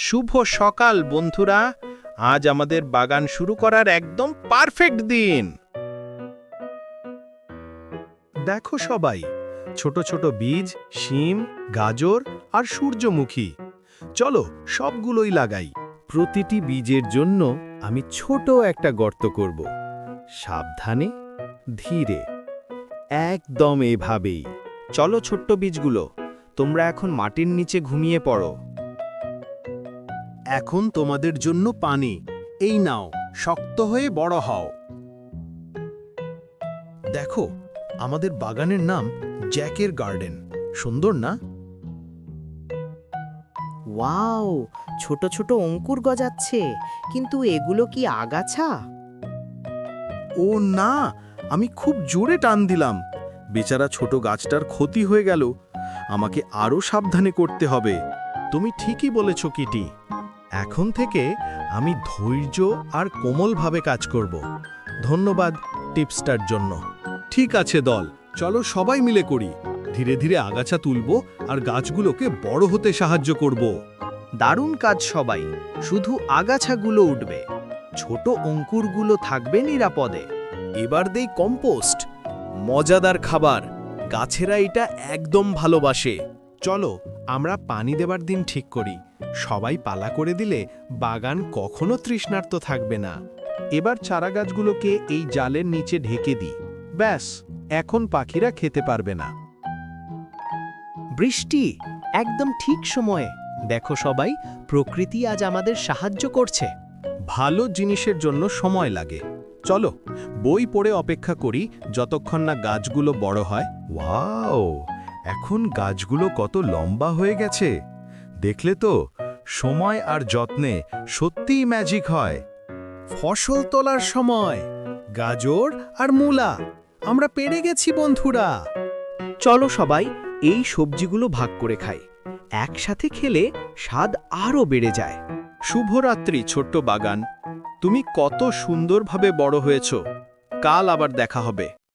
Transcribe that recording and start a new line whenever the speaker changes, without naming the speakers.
শুভ সকাল, বন্ধুরা। আজ আমাদের বাগান শুরু করার একদম পারফেক্ট দিন। দেখো সবাই, ছোট ছোট বীজ, শিম, গাজর আর সূর্যমুখী। চলো সবগুলোই লাগাই। প্রতিটি বীজের জন্য আমি ছোট একটা গর্ত করব। সাবধানে, ধীরে। একদম এভাবেই।
চলো ছোট্ট বীজগুলো। তোমরা এখন মাটির নিচে ঘুমিয়ে পড়ো।
এখন তোমাদের জন্য পানি। এই নাও শক্ত হয়ে বড় হও। দেখো আমাদের বাগানের নাম জ্যাকের গার্ডেন। সুন্দর না?
ওয়াও ছোট ছোট অঙ্কুর গজাচ্ছে। কিন্তু এগুলো কি আগাছা?
ও না আমি খুব জোরে টান দিলাম। বেচারা ছোট গাছটার ক্ষতি হয়ে গেল। আমাকে আরও সাবধানে করতে হবে। তুমি ঠিকই বলেছ কিটি। এখন থেকে আমি ধৈর্য আর কোমলভাবে কাজ করব। ধন্যবাদ টিপসটার জন্য। ঠিক আছে দল, চলো সবাই মিলে করি। ধীরে ধীরে আগাছা তুলব আর গাছগুলোকে বড় হতে সাহায্য করব।
দারুণ কাজ সবাই, শুধু আগাছাগুলো উঠবে। ছোট অঙ্কুরগুলো থাকবে নিরাপদে।
এবার দেই কম্পোস্ট। মজাদার খাবার, গাছেরা এটা একদম ভালোবাসে। চলো আমরা পানি দেবার দিন ঠিক করি। সবাই পালা করে দিলে বাগান কখনো তৃষ্ণার্ত থাকবে না। এবার চারা গাছগুলোকে এই জালের নিচে ঢেকে দিই। ব্যাস, এখন পাখিরা খেতে পারবে না।
বৃষ্টি, একদম ঠিক সময়ে। দেখো সবাই, প্রকৃতি আজ আমাদের সাহায্য করছে।
ভালো জিনিসের জন্য সময় লাগে। চলো, বই পড়ে অপেক্ষা করি, যতক্ষণ না গাছগুলো বড় হয়। ওয়াও! এখন গাছগুলো কত লম্বা হয়ে গেছে। দেখলে তো, সময় আর যত্নে সত্যিই ম্যাজিক হয়। ফসল তোলার সময়, গাজর আর মূলা, আমরা পেরে গেছি বন্ধুরা।
চলো সবাই এই সবজিগুলো ভাগ করে খাই। একসাথে খেলে স্বাদ আরও বেড়ে যায়।
শুভরাত্রি, ছোট্ট বাগান। তুমি কত সুন্দরভাবে বড় হয়েছ। কাল আবার দেখা হবে।